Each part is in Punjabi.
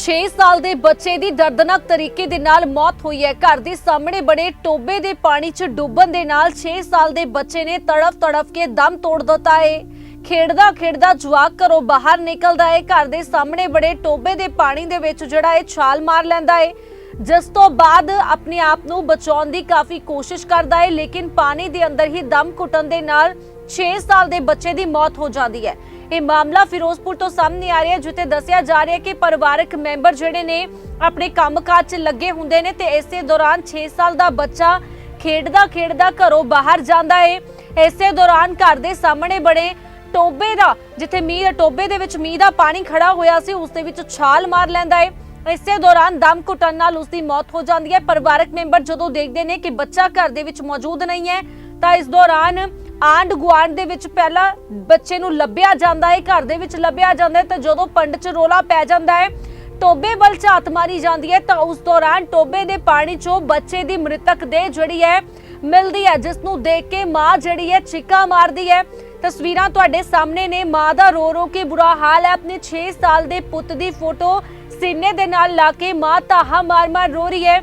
6 ਸਾਲ ਦੇ ਬੱਚੇ ਦੀ ਦਰਦਨਾਕ ਤਰੀਕੇ ਦੇ ਨਾਲ ਮੌਤ ਹੋਈ ਹੈ। ਘਰ ਦੇ ਸਾਹਮਣੇ ਬਣੇ ਟੋਬੇ ਦੇ ਪਾਣੀ 'ਚ ਡੁੱਬਣ ਦੇ ਨਾਲ 6 ਸਾਲ ਦੇ ਬੱਚੇ ਨੇ ਤੜਫ ਤੜਫ ਕੇ ਦਮ ਤੋੜ ਦਿੱਤਾ ਹੈ ਖੇਡਦਾ ਖੇਡਦਾ ਜਵਾਕ ਘਰੋਂ ਬਾਹਰ ਨਿਕਲਦਾ ਹੈ ਘਰ ਦੇ ਸਾਹਮਣੇ ਬੜੇ ਟੋਬੇ ਦੇ ਪਾਣੀ ਦੇ ਵਿੱਚ ਜਿਹੜਾ ਇਹ ਛਾਲ ਮਾਰ ਲੈਂਦਾ ਏ। ਜਿਸ ਤੋਂ ਬਾਅਦ ਆਪਣੇ ਆਪ ਨੂੰ ਬਚਾਉਣ ਦੀ ਕਾਫੀ ਕੋਸ਼ਿਸ਼ ਕਰਦਾ ਹੈ ਲੇਕਿਨ ਪਾਣੀ ਦੇ ਅੰਦਰ ਹੀ ਦਮ ਘੁੱਟਣ ਦੇ ਨਾਲ 6 ਸਾਲ ਦੇ ਬੱਚੇ ਦੀ ਮੌਤ ਹੋ ਜਾਂਦੀ ਹੈ। ਇਹ ਮਾਮਲਾ ਫਿਰੋਜ਼ਪੁਰ ਤੋਂ ਸਾਹਮਣੇ ਆ ਰਿਹਾ ਹੈ, ਜਿੱਥੇ ਦੱਸਿਆ ਜਾ ਰਿਹਾ ਹੈ ਕਿ ਪਰਿਵਾਰਕ ਮੈਂਬਰ ਜਿਹੜੇ ਨੇ ਆਪਣੇ ਕੰਮਕਾਜ 'ਚ ਲੱਗੇ ਹੁੰਦੇ ਨੇ ਤੇ ਇਸੇ ਦੌਰਾਨ 6 ਸਾਲ ਦਾ ਬੱਚਾ ਖੇਡਦਾ ਖੇਡਦਾ ਘਰੋਂ ਬਾਹਰ ਜਾਂਦਾ ਹੈ ਇਸੇ ਦੌਰਾਨ ਘਰ ਦੇ ਸਾਹਮਣੇ ਬੜੇ ਟੋਬੇ ਦਾ, ਜਿੱਥੇ ਮੀਂਹ ਦੇ ਟੋਬੇ ਦੇ ਵਿੱਚ ਮੀਂਹ ਦਾ ਪਾਣੀ ਖੜਾ ਹੋਇਆ ਸੀ, ਉਸ ਦੇ ਵਿੱਚ ਛਾਲ ਮਾਰ ਲੈਂਦਾ ਹੈ ਇਸੇ ਦੌਰਾਨ ਦਮ ਘੁੱਟਣ ਨਾਲ ਉਸ ਦੀ ਮੌਤ ਹੋ ਜਾਂਦੀ ਹੈ। ਪਰਿਵਾਰਕ ਮੈਂਬਰ ਜਦੋਂ ਦੇਖਦੇ ਨੇ ਕਿ ਬੱਚਾ ਘਰ ਦੇ ਵਿੱਚ ਮੌਜੂਦ ਨਹੀਂ ਹੈ, ਤਾਂ ਇਸ ਦੌਰਾਨ ਆਂਡ ਗੁਆਂਢ ਦੇ ਵਿੱਚ ਪਹਿਲਾਂ ਬੱਚੇ ਨੂੰ ਲੱਭਿਆ ਜਾਂਦਾ ਹੈ, ਘਰ ਦੇ ਵਿੱਚ ਲੱਭਿਆ ਜਾਂਦਾ ਹੈ, ਤਾਂ ਜਦੋਂ ਪੰਡ 'ਚ ਰੋਲਾ ਪੈ ਜਾਂਦਾ ਹੈ, ਟੋਬੇ ਵੱਲ ਝਾਤ ਮਾਰੀ ਜਾਂਦੀ ਹੈ, ਤਾਂ ਉਸ ਦੌਰਾਨ ਟੋਬੇ ਦੇ ਪਾਣੀ 'ਚੋਂ ਬੱਚੇ ਦੀ ਮ੍ਰਿਤਕ ਦੇਹ ਜਿਹੜੀ ਹੈ, ਮਿਲਦੀ ਹੈ, ਜਿਸ ਨੂੰ ਦੇਖ ਕੇ ਮਾਂ ਜਿਹੜੀ ਹੈ ਚੀਕਾਂ ਮਾਰਦੀ ਹੈ। ਤਸਵੀਰਾਂ ਤੁਹਾਡੇ ਸਾਹਮਣੇ ਨੇ, ਮਾਂ ਦਾ ਰੋ ਰੋ ਕੇ ਬੁਰਾ ਹਾਲ ਹੈ, ਆਪਣੇ 6 ਸਾਲ ਦੇ ਪੁੱਤ ਦੀ ਫੋਟੋ ਸੀਨੇ ਦੇ ਨਾਲ ਲਾ ਕੇ ਮਾਂ ਤਾਹਾ ਮਾਰ-ਮਾਰ ਰੋ ਰਹੀ ਹੈ।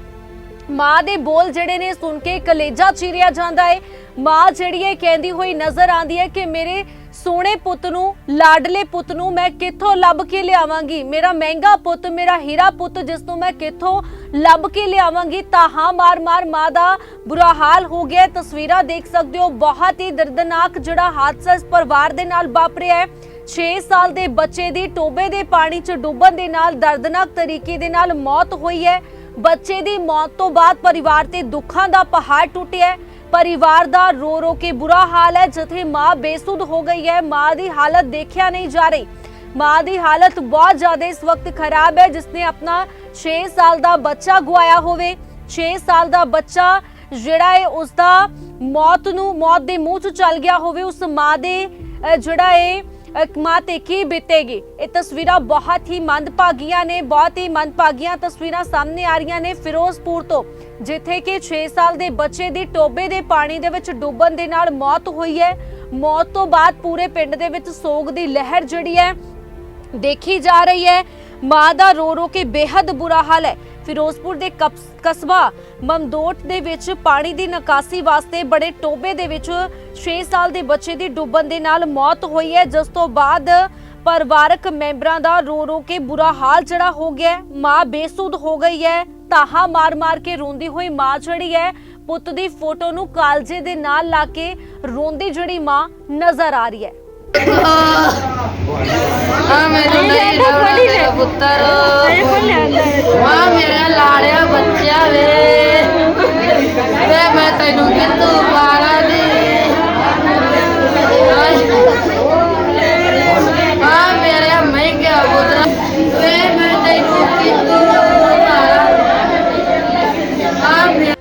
ਮਾਂ ਦੇ ਬੋਲ ਜਿਹੜੇ ਨੇ ਸੁਣ ਕੇ ਕਲੇਜਾ ਚੀਰਿਆ ਜਾਂਦਾ ਹੈ ਮਾਂ ਜਿਹੜੀ ਹੈ ਕਹਿੰਦੀ ਹੋਈ ਨਜ਼ਰ ਆਂਦੀ ਹੈ ਕਿ ਮੇਰੇ ਸੋਹਣੇ ਪੁੱਤ ਨੂੰ, ਲਾਡਲੇ ਪੁੱਤ ਨੂੰ ਮੈਂ ਕਿੱਥੋਂ ਲੱਭ ਕੇ ਲਿਆਵਾਂਗੀ? ਮੇਰਾ ਮਹਿੰਗਾ ਪੁੱਤ, ਮੇਰਾ ਹੀਰਾ ਪੁੱਤ ਜਿਸ ਨੂੰ ਮੈਂ ਕਿੱਥੋਂ ਲੱਭ ਕੇ ਲਿਆਵਾਂਗੀ? ਤਾਹਾ ਮਾਰ-ਮਾਰ ਮਾਂ ਦਾ ਬੁਰਾ ਹਾਲ ਹੋ ਗਿਆ ਤਸਵੀਰਾਂ ਦੇਖ ਸਕਦੇ ਹੋ, ਬਹੁਤ ਹੀ ਦਰਦਨਾਕ ਜਿਹੜਾ ਹਾਦਸਾ ਇਸ ਪਰਿਵਾਰ ਦੇ ਨਾਲ ਵਾਪਰਿਆ ਹੈ 6 ਸਾਲ ਦੇ ਬੱਚੇ ਦੀ ਟੋਬੇ ਦੇ ਪਾਣੀ 'ਚ ਡੁੱਬਣ ਦੇ ਨਾਲ, ਦਰਦਨਾਕ ਤਰੀਕੇ ਦੇ ਨਾਲ ਮੌਤ ਹੋਈ ਹੈ ਬੱਚੇ ਦੀ ਮੌਤ ਤੋਂ ਬਾਅਦ ਪਰਿਵਾਰ ਤੇ ਦੁੱਖਾਂ ਦਾ ਪਹਾੜ ਟੁੱਟਿਆ ਪਰਿਵਾਰ ਦਾ ਰੋ ਰੋ ਕੇ ਬੁਰਾ ਹਾਲ ਹੈ, ਜਿੱਥੇ ਮਾਂ ਬੇਸੁੱਧ ਹੋ ਗਈ ਹੈ। ਮਾਂ ਦੀ ਹਾਲਤ ਦੇਖਿਆ ਨਹੀਂ ਜਾ ਰਹੀ। ਮਾਂ ਦੀ ਹਾਲਤ ਬਹੁਤ ਜ਼ਿਆਦਾ ਇਸ ਵਕਤ ਖਰਾਬ ਹੈ ਜਿਸਨੇ ਆਪਣਾ 6 ਸਾਲ ਦਾ ਬੱਚਾ ਗਵਾਇਆ ਹੋਵੇ। 6 ਸਾਲ ਦਾ ਬੱਚਾ ਜਿਹੜਾ ਹੈ ਉਸ ਦਾ ਮੌਤ ਨੂੰ, ਮੌਤ ਦੇ ਮੂੰਹ 'ਚ ਚੱਲ ਗਿਆ ਹੋਵੇ। ਉਸ ਮਾਂ ਦੇ ਜਿਹੜਾ ਹੈ ਮਾਂ ਤੇ ਕੀ ਬੀਤੇਗੀ? ਇਹ ਤਸਵੀਰਾਂ ਬਹੁਤ ਹੀ ਮੰਦਭਾਗੀਆਂ ਨੇ, ਬਹੁਤ ਹੀ ਮੰਦਭਾਗੀਆਂ ਤਸਵੀਰਾਂ ਸਾਹਮਣੇ ਆ ਰਹੀਆਂ ਨੇ ਫਿਰੋਜ਼ਪੁਰ ਤੋਂ, ਜਿੱਥੇ ਕਿ 6 ਸਾਲ ਦੇ ਬੱਚੇ ਦੀ ਟੋਬੇ ਦੇ ਪਾਣੀ ਦੇ ਵਿੱਚ ਡੁੱਬਣ ਦੇ ਨਾਲ ਮੌਤ ਹੋਈ ਹੈ। ਮੌਤ ਤੋਂ ਬਾਅਦ ਪੂਰੇ ਪਿੰਡ ਦੇ ਵਿੱਚ ਸੋਗ ਦੀ ਲਹਿਰ ਜਿਹੜੀ ਹੈ, ਦੇਖੀ ਜਾ ਰਹੀ ਹੈ। ਮਾਂ ਦਾ ਰੋ ਰੋ ਕੇ ਬੇहद ਬੁਰਾ ਹਾਲ ਹੈ। ਫਿਰੋਜ਼ਪੁਰ ਦੇ ਕਸਬਾ ਮਮਦੋਟ ਦੇ ਵਿੱਚ ਪਾਣੀ ਦੀ ਨਿਕਾਸੀ ਵਾਸਤੇ ਬੜੇ ਟੋਬੇ ਦੇ ਵਿੱਚ 6 ਸਾਲ ਦੇ ਬੱਚੇ ਦੀ ਡੁੱਬਣ ਦੇ ਨਾਲ ਮੌਤ ਹੋਈ ਹੈ। ਜਿਸ ਤੋਂ ਬਾਅਦ ਪਰਿਵਾਰਕ ਮੈਂਬਰਾਂ ਦਾ ਰੋ ਰੋ ਕੇ ਬੁਰਾ ਹਾਲ ਜਿਹੜਾ ਹੋ ਗਿਆ। ਮਾਂ ਬੇਸੁੱਧ ਹੋ ਗਈ ਹੈ। ਤਾਹਾ ਮਾਰ-ਮਾਰ ਕੇ ਰੋਂਦੀ ਹੋਈ ਮਾਂ ਜਿਹੜੀ ਹੈ ਪੁੱਤ ਦੀ ਫੋਟੋ ਨੂੰ ਕਾਲਜੇ ਦੇ ਨਾਲ ਲਾ ਕੇ ਰੋਂਦੀ ਜਿਹੜੀ ਮਾਂ ਨਜ਼ਰ ਆ ਰਹੀ ਹੈ। ਆ ਮੈਨੂੰ ਨਹੀਂ ਪੁੱਤਰ। ਆ ਮੇਰਾ ਲਾੜਿਆ ਬੱਚਾ ਵੇ ਵੇ ਮੈਂ ਤੈਨੂੰ ਕਿੱਥੋਂ ਪਾਲਾ ਦੀ ਆ ਮੇਰਾ ਮਹਿੰਗਾ ਪੁੱਤਰ ਵੇ ਮੈਂ ਤੈਨੂੰ ਕਿੱਥੋਂ ਪਾਲਾ ਆ ਮੇਰਾ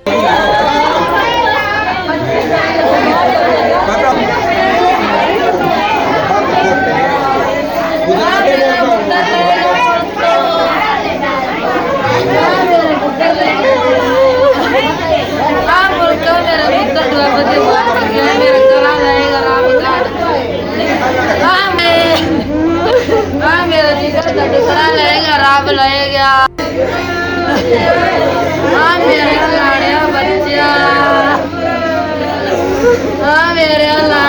ਆ ਮੁਰਗਾ ਮੇਰਾ ਪੁੱਤਰ ਦੁਆਬਾ ਦੇ ਮਾਰ ਗਿਆ ਮੇਰਾ ਗਲਾ ਲਾਏਗਾ ਰਾਮ ਕਾੜ ਆ ਮੈਂ ਆ ਮੇਰਾ ਜਿਗਰ ਦਾ ਟੁਕੜਾ ਲਾਏਗਾ ਰਾਮ ਲਾਏਗਾ ਆ ਮੇਰਾ ਲਾੜਿਆ ਬੱਚਾ ਆ ਮੇਰਾ ਲਾੜਿਆ